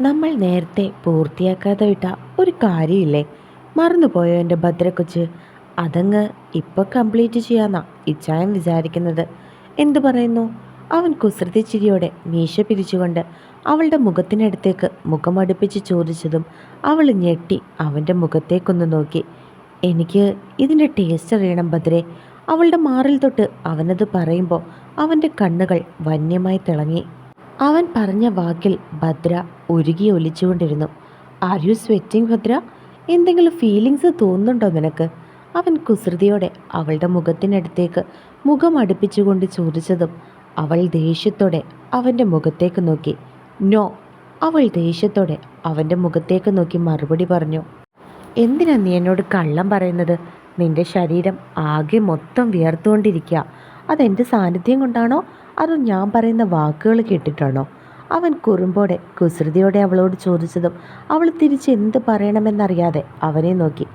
നമ്മൾ നേരത്തെ പൂർത്തിയാക്കാതെ വിട്ട ഒരു കാര്യമില്ലേ? മറന്നുപോയോ എന്റെ ഭദ്രക്കൊച്ച്? അതങ്ങ് ഇപ്പോൾ കംപ്ലീറ്റ് ചെയ്യാന്നാ ഇച്ചായം വിചാരിക്കുന്നത്. എന്തു പറയുന്നു? അവൻ കുസൃതി ചിരിയോടെ മീശ പിരിച്ചുകൊണ്ട് അവളുടെ മുഖത്തിനടുത്തേക്ക് മുഖമടുപ്പിച്ച് ചോദിച്ചതും അവൾ ഞെട്ടി അവന്റെ മുഖത്തേക്കൊന്ന് നോക്കി. എനിക്ക് ഇതിന്റെ ടേസ്റ്റ് അറിയണം ഭദ്രെ. അവളുടെ മാറിൽ തൊട്ട് അവനത് പറയുമ്പോൾ അവന്റെ കണ്ണുകൾ വന്യമായി തിളങ്ങി. അവൻ പറഞ്ഞ വാക്കിൽ ഭദ്ര ഒരുകി ഒലിച്ചുകൊണ്ടിരുന്നു. Are you sweating Bhadra? എന്തെങ്കിലും ഫീലിങ്സ് തോന്നുന്നുണ്ടോ നിനക്ക്? അവൻ കുസൃതിയോടെ അവളുടെ മുഖത്തിനടുത്തേക്ക് മുഖം അടുപ്പിച്ചുകൊണ്ട് ചോദിച്ചതും അവൾ ദേഷ്യത്തോടെ അവന്റെ മുഖത്തേക്ക് നോക്കി. നോ അവൾ ദേഷ്യത്തോടെ അവന്റെ മുഖത്തേക്ക് നോക്കി മറുപടി പറഞ്ഞു. എന്തിനാ നീ എന്നോട് കള്ളം പറയുന്നത്? നിന്റെ ശരീരം ആകെ മൊത്തം വിയർത്തുകൊണ്ടിരിക്കുക. അതെന്റെ സാന്നിധ്യം കൊണ്ടാണോ? അതോ ഞാൻ പറയുന്ന വാക്കുകൾ കേട്ടിട്ടാണോ? അവൻ കുറുമ്പോടെ കുസൃതിയോടെ അവളോട് ചോദിച്ചതും അവൾ തിരിച്ച് എന്ത് പറയണമെന്നറിയാതെ അവനെ നോക്കി.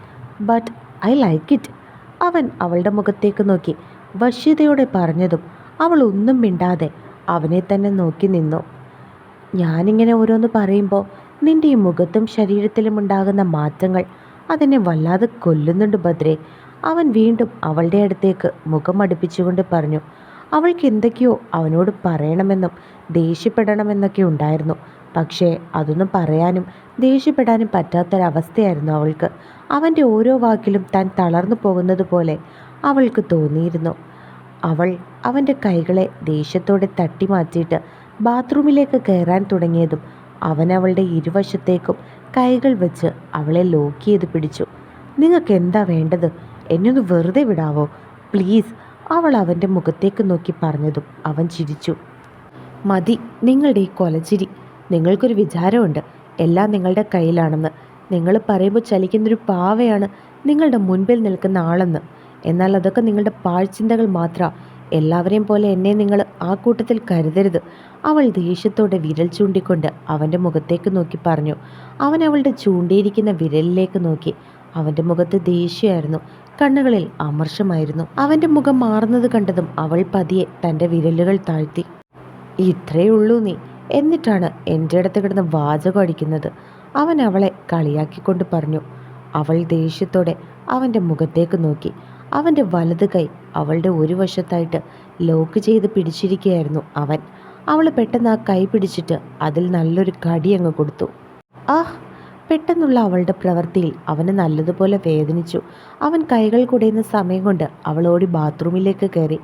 ബട്ട് ഐ ലൈക്ക് ഇറ്റ് അവൻ അവളുടെ മുഖത്തേക്ക് നോക്കി. വശ്യതയോടെ പറഞ്ഞതും അവൾ ഒന്നും മിണ്ടാതെ അവനെ തന്നെ നോക്കി നിന്നു. ഞാനിങ്ങനെ ഓരോന്ന് പറയുമ്പോൾ നിന്റെ ഈ മുഖത്തും ശരീരത്തിലും ഉണ്ടാകുന്ന മാറ്റങ്ങൾ അതിനെ വല്ലാതെ കൊല്ലുന്നുണ്ട് ഭദ്രേ. അവൻ വീണ്ടും അവളുടെ അടുത്തേക്ക് മുഖം അടുപ്പിച്ചുകൊണ്ട് പറഞ്ഞു. അവൾക്ക് എന്തൊക്കെയോ അവനോട് പറയണമെന്നും ദേഷ്യപ്പെടണമെന്നൊക്കെ ഉണ്ടായിരുന്നു. പക്ഷേ അതൊന്നും പറയാനും ദേഷ്യപ്പെടാനും പറ്റാത്തൊരവസ്ഥയായിരുന്നു അവൾക്ക്. അവന്റെ ഓരോ വാക്കിലും താൻ തളർന്നു പോകുന്നത് പോലെ അവൾക്ക് തോന്നിയിരുന്നു. അവൾ അവന്റെ കൈകളെ ദേഷ്യത്തോടെ തട്ടി മാറ്റിയിട്ട് ബാത്റൂമിലേക്ക് കയറാൻ തുടങ്ങിയതും അവൻ അവളുടെ ഇരുവശത്തേക്കും കൈകൾ വെച്ച് അവളെ ലോക്ക് ചെയ്ത് പിടിച്ചു. നിങ്ങൾക്ക് എന്താ വേണ്ടത്? എന്നെ ഒന്ന് വെറുതെ വിടാവോ? പ്ലീസ് അവൾ അവന്റെ മുഖത്തേക്ക് നോക്കി പറഞ്ഞതും അവൻ ചിരിച്ചു. മതി നിങ്ങളുടെ ഈ കൊലച്ചിരി നിങ്ങൾക്കൊരു വിചാരമുണ്ട്. എല്ലാം നിങ്ങളുടെ കയ്യിലാണെന്ന്. നിങ്ങൾ പറയുമ്പോൾ ചലിക്കുന്നൊരു പാവയാണ് നിങ്ങളുടെ മുൻപിൽ നിൽക്കുന്ന ആളെന്ന്. എന്നാൽ അതൊക്കെ നിങ്ങളുടെ പാഴ്ചിന്തകൾ മാത്രമാണ് എല്ലാവരെയും പോലെ എന്നെ നിങ്ങൾ ആ കൂട്ടത്തിൽ കരുതരുത്. അവൾ ദേഷ്യത്തോടെ വിരൽ ചൂണ്ടിക്കൊണ്ട് അവന്റെ മുഖത്തേക്ക് നോക്കി പറഞ്ഞു. അവൻ അവളുടെ ചൂണ്ടിയിരിക്കുന്ന വിരലിലേക്ക് നോക്കി. അവന്റെ മുഖത്ത് ദേഷ്യമായിരുന്നു. കണ്ണുകളിൽ അമർഷമായിരുന്നു. അവന്റെ മുഖം മാറുന്നത് കണ്ടതും അവൾ പതിയെ തന്റെ വിരലുകൾ താഴ്ത്തി ഇത്രേ ഉള്ളൂ നീ എന്നിട്ടാണ് എന്റെ അടുത്ത് കിടന്ന് വാചകം അടിക്കുന്നത്. അവൻ അവളെ കളിയാക്കിക്കൊണ്ട് പറഞ്ഞു. അവൾ ദേഷ്യത്തോടെ അവന്റെ മുഖത്തേക്ക് നോക്കി. അവന്റെ വലത് കൈ അവളുടെ ഒരു വശത്തായിട്ട് ലോക്ക് ചെയ്ത് പിടിച്ചിരിക്കുകയായിരുന്നു അവൻ. അവൾ പെട്ടെന്ന് ആ കൈ പിടിച്ചിട്ട് അതിൽ നല്ലൊരു കടി അങ്ങ് കൊടുത്തു. ആഹ് പെട്ടെന്നുള്ള അവളുടെ പ്രവൃത്തിയിൽ അവന് നല്ലതുപോലെ വേദനിച്ചു. അവൻ കൈകൾ കുടയുന്ന സമയം കൊണ്ട് അവളോടി ബാത്റൂമിലേക്ക് കയറി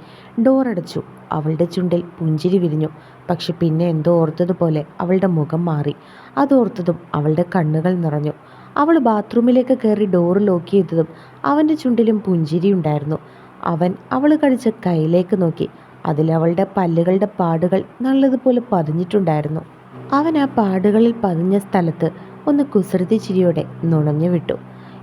ഡോറടച്ചു അവളുടെ ചുണ്ടിൽ പുഞ്ചിരി വിരിഞ്ഞു. പക്ഷെ പിന്നെ എന്തോ ഓർത്തതുപോലെ അവളുടെ മുഖം മാറി. അതോർത്തതും അവളുടെ കണ്ണുകൾ നിറഞ്ഞു. അവൾ ബാത്റൂമിലേക്ക് കയറി ഡോറ് ലോക്ക് ചെയ്തതും അവന്റെ ചുണ്ടിലും പുഞ്ചിരി ഉണ്ടായിരുന്നു. അവൻ അവൾ കടിച്ച കൈയിലേക്ക് നോക്കി. അതിൽ അവളുടെ പല്ലുകളുടെ പാടുകൾ നല്ലതുപോലെ പതിഞ്ഞിട്ടുണ്ടായിരുന്നു. അവൻ ആ പാടുകളിൽ പതിഞ്ഞ സ്ഥലത്ത് ഒന്ന് കുസൃതി ചിരിയോടെ നുണഞ്ഞു വിട്ടു.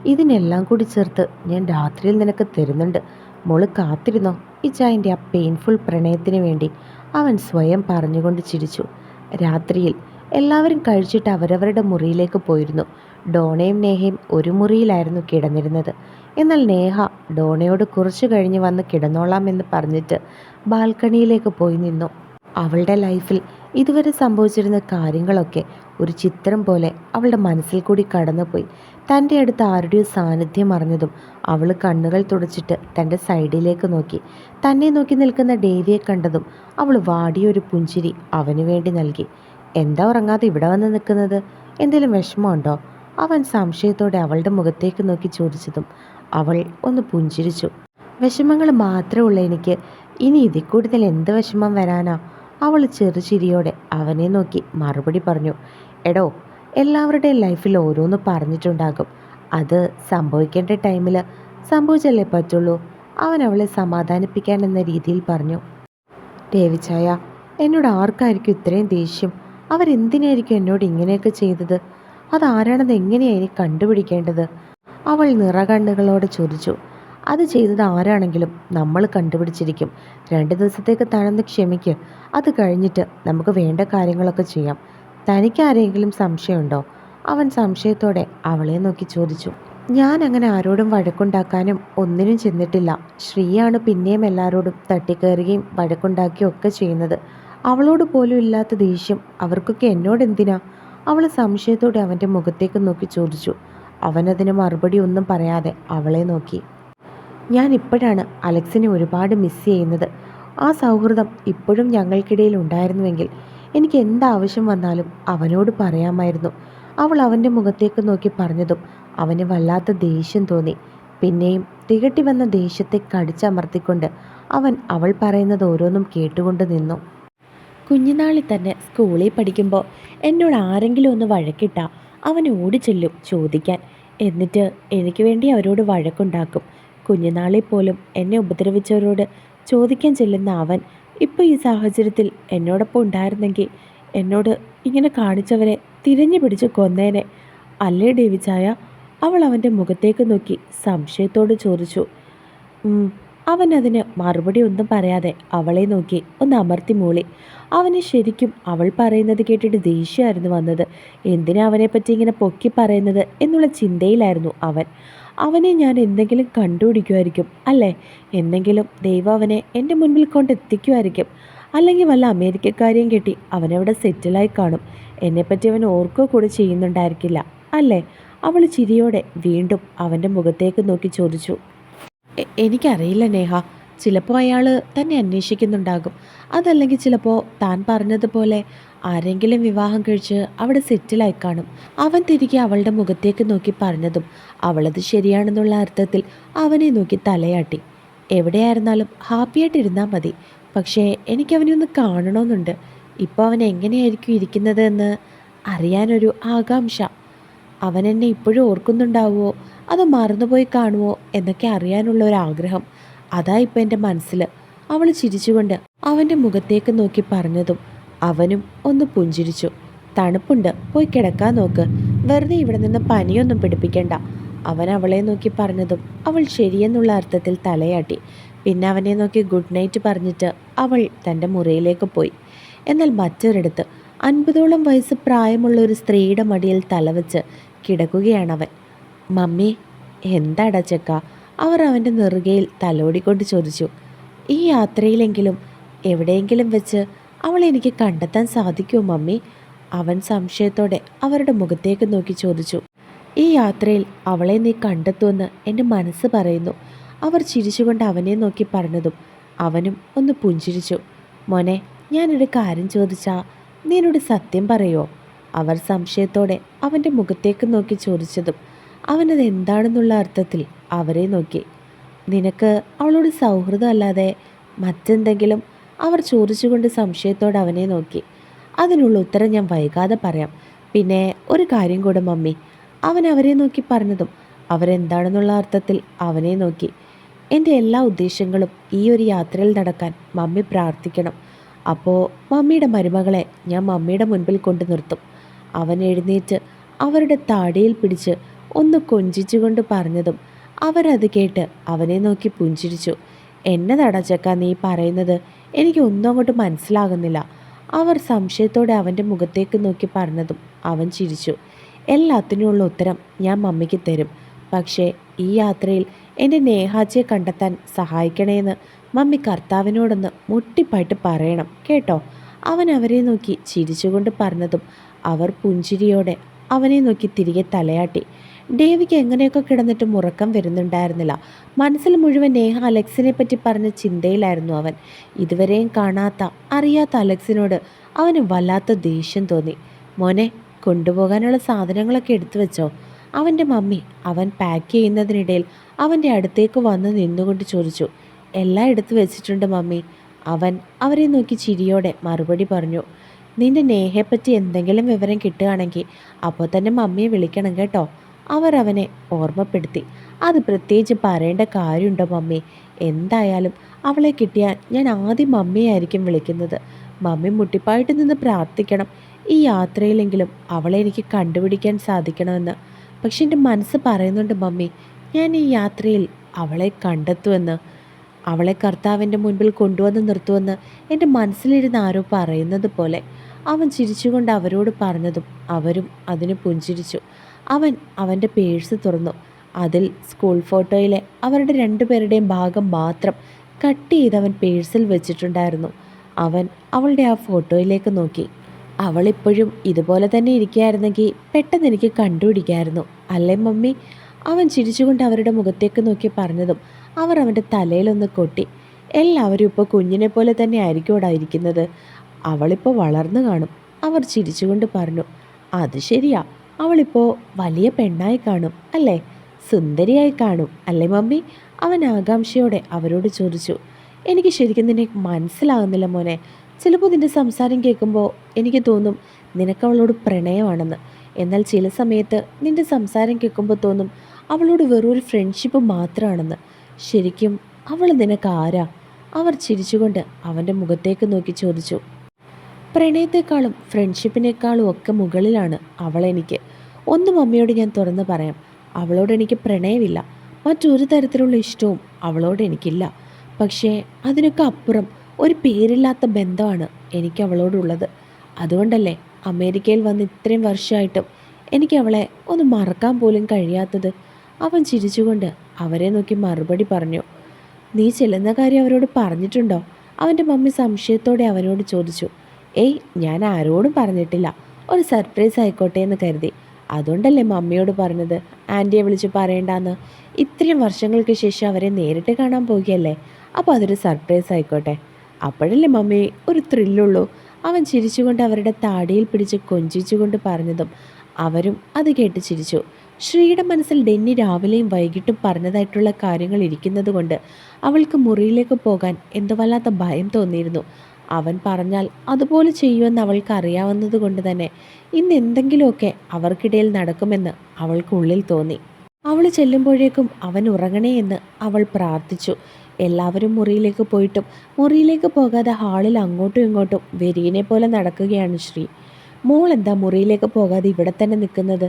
ഇതിനെല്ലാം കൂടി ചേർത്ത് ഞാൻ രാത്രിയിൽ നിനക്ക് തരുന്നുണ്ട്. മോൾ കാത്തിരുന്നോ? ഈ ചായന്റെ ആ പെയിൻഫുൾ പ്രണയത്തിന് വേണ്ടി അവൻ സ്വയം പറഞ്ഞുകൊണ്ട് ചിരിച്ചു. രാത്രിയിൽ എല്ലാവരും കഴിച്ചിട്ട് അവരവരുടെ മുറിയിലേക്ക് പോയിരുന്നു. ഡോണയും നേഹയും ഒരു മുറിയിലായിരുന്നു കിടന്നിരുന്നത്. എന്നാൽ നേഹ ഡോണയോട് കുറച്ചു കഴിഞ്ഞ് വന്ന് കിടന്നോളാം എന്ന് പറഞ്ഞിട്ട് ബാൽക്കണിയിലേക്ക് പോയി നിന്നു. അവളുടെ ലൈഫിൽ ഇതുവരെ സംഭവിച്ചിരുന്ന കാര്യങ്ങളൊക്കെ ഒരു ചിത്രം പോലെ അവളുടെ മനസ്സിൽ കൂടി കടന്നുപോയി. തന്റെ അടുത്ത് ആരുടെയോ സാന്നിധ്യം അറിഞ്ഞതും അവൾ കണ്ണുകൾ തുടച്ചിട്ട് തന്റെ സൈഡിലേക്ക് നോക്കി. തന്നെ നോക്കി നിൽക്കുന്ന ഡേവിയെ കണ്ടതും അവൾ വാടിയൊരു പുഞ്ചിരി അവന് വേണ്ടി നൽകി. എന്താ ഉറങ്ങാതെ ഇവിടെ വന്ന് നിൽക്കുന്നത്? എന്തെങ്കിലും വിഷമമുണ്ടോ? അവൻ സംശയത്തോടെ അവളുടെ മുഖത്തേക്ക് നോക്കി ചോദിച്ചതും അവൾ ഒന്ന് പുഞ്ചിരിച്ചു. വിഷമങ്ങൾ മാത്രമേ ഉള്ളൂ എനിക്ക്. ഇനി ഇതിൽ കൂടുതൽ എന്ത് വിഷമം വരാനാ? അവൾ ചെറുചിരിയോടെ അവനെ നോക്കി മറുപടി പറഞ്ഞു എടോ എല്ലാവരുടെയും ലൈഫിൽ ഓരോന്ന് പറഞ്ഞിട്ടുണ്ടാകും. അത് സംഭവിക്കേണ്ട ടൈമിൽ സംഭവിച്ചല്ലേ പറ്റുള്ളൂ? അവൻ അവളെ സമാധാനിപ്പിക്കാൻ എന്ന രീതിയിൽ പറഞ്ഞു. ദേവിച്ചായ എന്നോട് ആർക്കായിരിക്കും ഇത്രയും ദേഷ്യം? അവരെന്തിനായിരിക്കും എന്നോട് ഇങ്ങനെയൊക്കെ ചെയ്തത്? അതാരാണെന്ന് എങ്ങനെയാണ് ഇനി കണ്ടുപിടിക്കേണ്ടത്? അവൾ നിറകണ്ണുകളോടെ ചോദിച്ചു. അത് ചെയ്തത് ആരാണെങ്കിലും നമ്മൾ കണ്ടുപിടിച്ചിരിക്കും. രണ്ട് ദിവസത്തേക്ക് തണന്ന് ക്ഷമിക്ക്. അത് കഴിഞ്ഞിട്ട് നമുക്ക് വേണ്ട കാര്യങ്ങളൊക്കെ ചെയ്യാം. തനിക്ക് ആരെങ്കിലും സംശയമുണ്ടോ? അവൻ സംശയത്തോടെ അവളെ നോക്കി ചോദിച്ചു. ഞാൻ അങ്ങനെ ആരോടും വഴക്കുണ്ടാക്കാനും ഒന്നിനും ചെന്നിട്ടില്ല. ശ്രീയാണ് പിന്നെയും എല്ലാവരോടും തട്ടിക്കയറുകയും വഴക്കുണ്ടാക്കുകയും ഒക്കെ ചെയ്യുന്നത്. അവളോട് പോലും ഇല്ലാത്ത ദേഷ്യം. അവർക്കൊക്കെ എന്നോട് എന്തിനാ? അവൾ സംശയത്തോടെ അവന്റെ മുഖത്തേക്ക് നോക്കി ചോദിച്ചു. അവനതിന് മറുപടി ഒന്നും പറയാതെ അവളെ നോക്കി. ഞാൻ ഇപ്പോഴാണ് അലക്സിനെ ഒരുപാട് മിസ് ചെയ്യുന്നത്. ആ സൗഹൃദം ഇപ്പോഴും ഞങ്ങൾക്കിടയിൽ ഉണ്ടായിരുന്നുവെങ്കിൽ എനിക്ക് എന്താവശ്യം വന്നാലും അവനോട് പറയാമായിരുന്നു. അവൾ അവന്റെ മുഖത്തേക്ക് നോക്കി പറഞ്ഞതും അവന് വല്ലാത്ത ദേഷ്യം തോന്നി. പിന്നെയും തികട്ടി വന്ന ദേഷ്യത്തെ കടിച്ചമർത്തിക്കൊണ്ട് അവൻ അവൾ പറയുന്നത് ഓരോന്നും കേട്ടുകൊണ്ട് നിന്നു. കുഞ്ഞുനാളിൽ തന്നെ സ്കൂളിൽ പഠിക്കുമ്പോൾ എന്നോട് ആരെങ്കിലും ഒന്ന് വഴക്കിട്ടാ അവൻ ഓടിച്ചെല്ലും ചോദിക്കാൻ. എന്നിട്ട് എനിക്ക് വേണ്ടി അവരോട് വഴക്കുണ്ടാക്കും. കുഞ്ഞുനാളിൽ പോലും എന്നെ ഉപദ്രവിച്ചവരോട് ചോദിക്കാൻ ചെല്ലുന്ന അവൻ ഇപ്പോൾ ഈ സാഹചര്യത്തിൽ എന്നോടൊപ്പം ഉണ്ടായിരുന്നെങ്കിൽ എന്നോട് ഇങ്ങനെ കാണിച്ചവരെ തിരഞ്ഞു പിടിച്ച് കൊന്നേനെ. അല്ലേ ഡേവിച്ചായ അവൾ അവന്റെ മുഖത്തേക്ക് നോക്കി സംശയത്തോട് ചോദിച്ചു. അവൻ അതിന് മറുപടി ഒന്നും പറയാതെ അവളെ നോക്കി ഒന്ന് അമർത്തി മൂളി. അവന് ശരിക്കും അവൾ പറയുന്നത് കേട്ടിട്ട് ദേഷ്യമായിരുന്നു വന്നത്. എന്തിനാ അവനെപ്പറ്റി ഇങ്ങനെ പൊക്കി പറയുന്നത് എന്നുള്ള ചിന്തയിലായിരുന്നു അവൻ. അവനെ ഞാൻ എന്തെങ്കിലും കണ്ടുപിടിക്കുമായിരിക്കും അല്ലേ? എന്തെങ്കിലും ദൈവം അവനെ എന്റെ മുൻപിൽ കൊണ്ടെത്തിക്കുമായിരിക്കും. അല്ലെങ്കിൽ വല്ല അമേരിക്കക്കാരെയും കെട്ടി അവനവിടെ സെറ്റിലായി കാണും. എന്നെപ്പറ്റി അവൻ ഓർക്കുക കൂടെ ചെയ്യുന്നുണ്ടായിരിക്കില്ല അല്ലേ? അവൾ ചിരിയോടെ വീണ്ടും അവന്റെ മുഖത്തേക്ക് നോക്കി ചോദിച്ചു. "എ- എനിക്കറിയില്ല നേഹ. ചിലപ്പോൾ അയാൾ തന്നെ അന്വേഷിക്കുന്നുണ്ടാകും. അതല്ലെങ്കിൽ ചിലപ്പോൾ താൻ പറഞ്ഞതുപോലെ ആരെങ്കിലും വിവാഹം കഴിച്ച് അവിടെ സെറ്റിലായി കാണും. അവൻ തിരികെ അവളുടെ മുഖത്തേക്ക് നോക്കി പറഞ്ഞതും അവളത് ശരിയാണെന്നുള്ള അർത്ഥത്തിൽ അവനെ നോക്കി തലയാട്ടി. എവിടെയായിരുന്നാലും ഹാപ്പിയായിട്ടിരുന്നാൽ മതി. പക്ഷേ എനിക്കവനെ ഒന്ന് കാണണമെന്നുണ്ട്. ഇപ്പോൾ അവൻ എങ്ങനെയായിരിക്കും ഇരിക്കുന്നത് എന്ന് അറിയാനൊരു ആകാംക്ഷ. അവൻ എന്നെ ഇപ്പോഴും ഓർക്കുന്നുണ്ടാവുമോ? അതോ മറന്നുപോയി കാണുമോ? എന്നൊക്കെ അറിയാനുള്ള ഒരു ആഗ്രഹം. അതാ ഇപ്പം എന്റെ മനസ്സിൽ അവൾ ചിരിച്ചുകൊണ്ട് അവന്റെ മുഖത്തേക്ക് നോക്കി പറഞ്ഞതും അവനും ഒന്ന് പുഞ്ചിരിച്ചു. തണുപ്പുണ്ട് പോയി കിടക്കാൻ നോക്ക്. വെറുതെ ഇവിടെ നിന്ന് പനിയൊന്നും പിടിപ്പിക്കണ്ട. അവൻ അവളെ നോക്കി പറഞ്ഞതും അവൾ ശരിയെന്നുള്ള അർത്ഥത്തിൽ തലയാട്ടി. പിന്നെ അവനെ നോക്കി ഗുഡ് നൈറ്റ് പറഞ്ഞിട്ട് അവൾ തന്റെ മുറിയിലേക്ക് പോയി. എന്നാൽ മറ്റൊരിടത്ത് അൻപതോളം വയസ്സ് പ്രായമുള്ള ഒരു സ്ത്രീയുടെ മടിയിൽ തലവെച്ച് അവൻ. മമ്മി എന്താടാ ചെക്ക? അവർ അവന്റെ നെറുകയിൽ തലോടിക്കൊണ്ട് ചോദിച്ചു. ഈ യാത്രയിലെങ്കിലും എവിടെയെങ്കിലും വെച്ച് അവളെ എനിക്ക് കണ്ടെത്താൻ സാധിക്കുമോ മമ്മി? അവൻ സംശയത്തോടെ അവരുടെ മുഖത്തേക്ക് നോക്കി ചോദിച്ചു. ഈ യാത്രയിൽ അവളെ നീ കണ്ടെത്തുമെന്ന് എന്റെ മനസ്സ് പറയുന്നു. അവർ ചിരിച്ചുകൊണ്ട് അവനെ നോക്കി പറഞ്ഞതും അവനും ഒന്ന് പുഞ്ചിരിച്ചു. മോനെ ഞാനൊരു കാര്യം ചോദിച്ചാ നീ എന്നോട് സത്യം പറയോ? അവർ സംശയത്തോടെ അവന്റെ മുഖത്തേക്ക് നോക്കി ചോദിച്ചതും അവനത് എന്താണെന്നുള്ള അർത്ഥത്തിൽ അവരെ നോക്കി. നിനക്ക് അവളോട് സൗഹൃദമല്ലാതെ മറ്റെന്തെങ്കിലും അവർ ചോദിച്ചുകൊണ്ട് സംശയത്തോടെ അവനെ നോക്കി. അതിനുള്ള ഉത്തരം ഞാൻ വൈകാതെ പറയാം. പിന്നെ ഒരു കാര്യം കൂടെ മമ്മി. അവൻ അവരെ നോക്കി പറഞ്ഞതും അവരെന്താണെന്നുള്ള അർത്ഥത്തിൽ അവനെ നോക്കി. എന്റെ എല്ലാ ഉദ്ദേശങ്ങളും ഈ ഒരു യാത്രയിൽ നടക്കാൻ മമ്മി പ്രാർത്ഥിക്കണം. അപ്പോൾ മമ്മിയുടെ മരുമകളെ ഞാൻ മമ്മിയുടെ മുൻപിൽ കൊണ്ടു നിർത്തും. അവൻ എഴുന്നേറ്റ് അവരുടെ താടിയിൽ പിടിച്ച് ഒന്ന് കൊഞ്ചിച്ചുകൊണ്ട് പറഞ്ഞതും അവരത് കേട്ട് അവനെ നോക്കി പുഞ്ചിരിച്ചു. എന്നതാടാ ചക്ക നീ പറയുന്നത്. എനിക്ക് ഒന്നും അങ്ങോട്ട് മനസ്സിലാകുന്നില്ല. അവർ സംശയത്തോടെ അവന്റെ മുഖത്തേക്ക് നോക്കി പറഞ്ഞതും അവൻ ചിരിച്ചു. എല്ലാത്തിനുമുള്ള ഉത്തരം ഞാൻ മമ്മിക്ക് തരും. പക്ഷേ ഈ യാത്രയിൽ എന്റെ നേഹാജിയെ കണ്ടെത്താൻ സഹായിക്കണേന്ന് മമ്മി കർത്താവിനോടൊന്ന് മുട്ടിപ്പായിട്ട് പറയണം കേട്ടോ? അവൻ അവരെ നോക്കി ചിരിച്ചുകൊണ്ട് പറഞ്ഞതും അവർ പുഞ്ചിരിയോടെ അവനെ നോക്കി തിരികെ തലയാട്ടി. ഡേവിക്ക് എങ്ങനെയൊക്കെ കിടന്നിട്ടും ഉറക്കം വരുന്നുണ്ടായിരുന്നില്ല. മനസ്സിൽ മുഴുവൻ നേഹ അലക്സിനെ പറ്റി പറഞ്ഞ ചിന്തയിലായിരുന്നു അവൻ. ഇതുവരെയും കാണാത്ത അറിയാത്ത അലക്സിനോട് അവന് വല്ലാത്ത ദേഷ്യം തോന്നി. മോനെ കൊണ്ടുപോകാനുള്ള സാധനങ്ങളൊക്കെ എടുത്തു വെച്ചോ. അവന്റെ മമ്മി അവൻ പാക്ക് ചെയ്യുന്നതിനിടയിൽ അവന്റെ അടുത്തേക്ക് വന്ന് നിന്നുകൊണ്ട് ചോദിച്ചു. എല്ലാം എടുത്തു വെച്ചിട്ടുണ്ട് മമ്മി. അവൻ അവരെ നോക്കി ചിരിയോടെ മറുപടി പറഞ്ഞു. നിന്റെ നേഹയെപ്പറ്റി എന്തെങ്കിലും വിവരം കിട്ടുകയാണെങ്കിൽ അപ്പോൾ തന്നെ മമ്മിയെ വിളിക്കണം കേട്ടോ അവർ അവനെ ഓർമ്മപ്പെടുത്തി. അത് പ്രത്യേകിച്ച് പറയേണ്ട കാര്യമുണ്ടോ മമ്മി? എന്തായാലും അവളെ കിട്ടിയാൽ ഞാൻ ആദ്യം മമ്മിയായിരിക്കും വിളിക്കുന്നത്. മമ്മി മുട്ടിപ്പായിട്ട് നിന്ന് പ്രാർത്ഥിക്കണം. ഈ യാത്രയിലെങ്കിലും അവളെ എനിക്ക് കണ്ടുപിടിക്കാൻ സാധിക്കണമെന്ന്. പക്ഷെ എന്റെ മനസ്സ് പറയുന്നുണ്ട് മമ്മി ഞാൻ ഈ യാത്രയിൽ അവളെ കണ്ടെത്തുമെന്ന്. അവളെ കർത്താവിന്റെ മുൻപിൽ കൊണ്ടുവന്ന് നിർത്തുമെന്ന് എന്റെ മനസ്സിലിരുന്ന് ആരോ പറയുന്നത് പോലെ. അവൻ ചിരിച്ചുകൊണ്ട് അവരോട് പറഞ്ഞതും അവരും അതിന് പുഞ്ചിരിച്ചു. അവൻ അവന്റെ പേഴ്സ് തുറന്നു. അതിൽ സ്കൂൾ ഫോട്ടോയിലെ അവരുടെ രണ്ടുപേരുടെയും ഭാഗം മാത്രം കട്ട് ചെയ്ത് അവൻ പേഴ്സിൽ വെച്ചിട്ടുണ്ടായിരുന്നു. അവൻ അവളുടെ ആ ഫോട്ടോയിലേക്ക് നോക്കി. അവളിപ്പോഴും ഇതുപോലെ തന്നെ ഇരിക്കുകയായിരുന്നെങ്കിൽ പെട്ടെന്ന് എനിക്ക് കണ്ടുപിടിക്കായിരുന്നു. അല്ലേ മമ്മി? അവൻ ചിരിച്ചുകൊണ്ട് അവരുടെ മുഖത്തേക്ക് നോക്കി പറഞ്ഞതും അവർ അവന്റെ തലയിലൊന്ന് കൊട്ടി. എല്ലാവരും ഇപ്പോൾ കുഞ്ഞിനെ പോലെ തന്നെ ആയിരിക്കും ഇരിക്കുന്നത്. അവളിപ്പോൾ വളർന്നു കാണും. അവർ ചിരിച്ചുകൊണ്ട് പറഞ്ഞു അത് ശരിയാ. അവളിപ്പോൾ വലിയ പെണ്ണായി കാണും. അല്ലേ? സുന്ദരിയായി കാണും. അല്ലേ മമ്മി? അവൻ ആകാംക്ഷയോടെ അവരോട് ചോദിച്ചു. എനിക്ക് ശരിക്കും നിന്നെ മനസ്സിലാകുന്നില്ല മോനെ. ചിലപ്പോൾ നിന്റെ സംസാരം കേൾക്കുമ്പോൾ എനിക്ക് തോന്നും നിനക്ക് അവളോട് പ്രണയമാണെന്ന്. എന്നാൽ ചില സമയത്ത് നിന്റെ സംസാരം കേൾക്കുമ്പോൾ തോന്നും അവളോട് വെറൊരു ഫ്രണ്ട്ഷിപ്പ് മാത്രമാണെന്ന് ശരിക്കും അവൾ നിനക്ക് ആരാ? അവർ ചിരിച്ചുകൊണ്ട് അവന്റെ മുഖത്തേക്ക് നോക്കി ചോദിച്ചു. പ്രണയത്തെക്കാളും ഫ്രണ്ട്ഷിപ്പിനേക്കാളും ഒക്കെ മുകളിലാണ് അവളെനിക്ക് ഒന്നും അമ്മയോട് ഞാൻ തുറന്ന് പറയാം. അവളോട് എനിക്ക് പ്രണയമില്ല. മറ്റൊരു തരത്തിലുള്ള ഇഷ്ടവും അവളോട് എനിക്കില്ല. പക്ഷേ അതിനൊക്കെ അപ്പുറം ഒരു പേരില്ലാത്ത ബന്ധമാണ് എനിക്ക് അവളോടുള്ളത്. അതുകൊണ്ടല്ലേ അമേരിക്കയിൽ വന്ന് ഇത്രയും വർഷമായിട്ടും എനിക്ക് അവളെ ഒന്ന് മറക്കാൻ പോലും കഴിയാത്തത്? അവൻ ചിരിച്ചുകൊണ്ട് അവരെ നോക്കി മറുപടി പറഞ്ഞു. നീ ചെല്ലുന്ന കാര്യം അവരോട് പറഞ്ഞിട്ടുണ്ടോ? അവന്റെ മമ്മി സംശയത്തോടെ അവനോട് ചോദിച്ചു. ഏയ് ഞാൻ ആരോടും പറഞ്ഞിട്ടില്ല. ഒരു സർപ്രൈസ് ആയിക്കോട്ടെ എന്ന് കരുതി. അതുകൊണ്ടല്ലേ മമ്മിയോട് പറഞ്ഞത്? ആന്റിയെ വിളിച്ച് പറയണ്ടാന്ന്. ഇത്രയും വർഷങ്ങൾക്ക് ശേഷം അവരെ നേരിട്ട് കാണാൻ പോകുകയല്ലേ അപ്പോൾ അതൊരു സർപ്രൈസ് ആയിക്കോട്ടെ. അപ്പോഴല്ലേ മമ്മി ഒരു ത്രില്ലുള്ളൂ അവൻ ചിരിച്ചുകൊണ്ട് അവരുടെ താടിയിൽ പിടിച്ച് കൊഞ്ചിച്ചുകൊണ്ട് പറഞ്ഞതും അവരും അത് കേട്ട് ചിരിച്ചു. ശ്രീയുടെ മനസ്സിൽ ഡെന്നി രാവിലെയും വൈകിട്ടും പറഞ്ഞതായിട്ടുള്ള കാര്യങ്ങൾ ഇരിക്കുന്നത് കൊണ്ട് അവൾക്ക് മുറിയിലേക്ക് പോകാൻ എന്തോ വല്ലാത്ത ഭയം തോന്നിയിരുന്നു. അവൻ പറഞ്ഞാൽ അതുപോലെ ചെയ്യുമെന്ന് അവൾക്ക് അറിയാവുന്നതുകൊണ്ട് തന്നെ ഇന്ന് എന്തെങ്കിലുമൊക്കെ അവർക്കിടയിൽ നടക്കുമെന്ന് അവൾക്കുള്ളിൽ തോന്നി. അവൾ ചെല്ലുമ്പോഴേക്കും അവൻ ഉറങ്ങണേ എന്ന് അവൾ പ്രാർത്ഥിച്ചു. എല്ലാവരും മുറിയിലേക്ക് പോയിട്ടും മുറിയിലേക്ക് പോകാതെ ഹാളിൽ അങ്ങോട്ടും ഇങ്ങോട്ടും വെരിയനെ പോലെ നടക്കുകയാണ് ശ്രീ. മോൾ എന്താ മുറിയിലേക്ക് പോകാതെ ഇവിടെ തന്നെ നിൽക്കുന്നത്?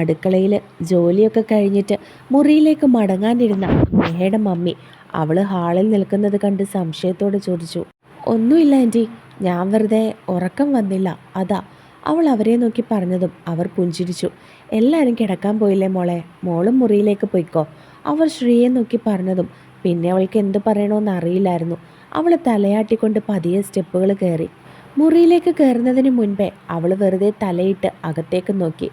അടുക്കളയിൽ ജോലിയൊക്കെ കഴിഞ്ഞിട്ട് മുറിയിലേക്ക് മടങ്ങാനിരുന്ന മേഹയുടെ മമ്മി അവൾ ഹാളിൽ നിൽക്കുന്നത് കണ്ട് സംശയത്തോടെ ചോദിച്ചു. ഒന്നുമില്ല ആന്റി. ഞാൻ വെറുതെ ഉറക്കം വന്നില്ല. അതാ. അവൾ അവരെ നോക്കി പറഞ്ഞതും അവർ പുഞ്ചിരിച്ചു. എല്ലാവരും കിടക്കാൻ പോയില്ലേ മോളെ? മോളും മുറിയിലേക്ക് പോയിക്കോ. അവർ ശ്രീയെ നോക്കി പറഞ്ഞതും പിന്നെ അവൾക്ക് എന്തു പറയണമെന്ന് അറിയില്ലായിരുന്നു. അവൾ തലയാട്ടിക്കൊണ്ട് പതിയെ സ്റ്റെപ്പുകൾ കയറി. മുറിയിലേക്ക് കയറുന്നതിന് മുൻപേ അവൾ വെറുതെ തലയിട്ട് അകത്തേക്ക് നോക്കി.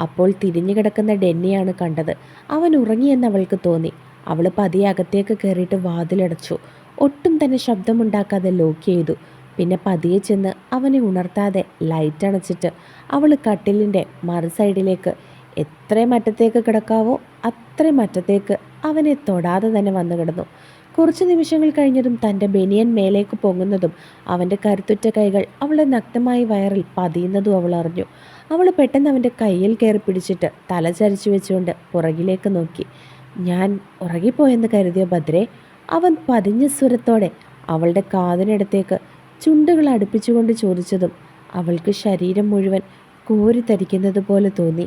അപ്പോൾ തിരിഞ്ഞു കിടക്കുന്ന ഡെന്നിയാണ് കണ്ടത്. അവൻ ഉറങ്ങിയെന്ന് അവൾക്ക് തോന്നി. അവൾ പതിയെ അകത്തേക്ക് കയറിയിട്ട് വാതിലടച്ചു. ഒട്ടും തന്നെ ശബ്ദമുണ്ടാക്കാതെ ലോക്ക് ചെയ്തു. പിന്നെ പതിയെ ചെന്ന് അവനെ ഉണർത്താതെ ലൈറ്റ് അണച്ചിട്ട് അവൾ കട്ടിലിന്റെ മറു സൈഡിലേക്ക് എത്രയും അറ്റത്തേക്ക് കിടക്കാവോ അത്ര അറ്റത്തേക്ക് അവനെ തൊടാതെ തന്നെ വന്നു കിടന്നു. കുറച്ച് നിമിഷങ്ങൾ കഴിഞ്ഞതും തന്റെ ബനിയൻ മേലേക്ക് പൊങ്ങുന്നതും അവന്റെ കരുത്തുറ്റ കൈകൾ അവളെ നഗ്നമായി വയറിൽ പതിയുന്നതും അവൾ അറിഞ്ഞു. അവൾ പെട്ടെന്ന് അവന്റെ കയ്യിൽ കയറി പിടിച്ചിട്ട് തല ചരിച്ചു വെച്ചുകൊണ്ട് പുറകിലേക്ക് നോക്കി. ഞാൻ ഉറങ്ങിപ്പോയെന്ന് കരുതിയ ഭദ്രേ? അവൻ പതിഞ്ഞ സ്വരത്തോടെ അവളുടെ കാതിനടുത്തേക്ക് ചുണ്ടുകൾ അടുപ്പിച്ചുകൊണ്ട് ചോദിച്ചതും അവൾക്ക് ശരീരം മുഴുവൻ കോരിത്തരിക്കുന്നത് പോലെ തോന്നി.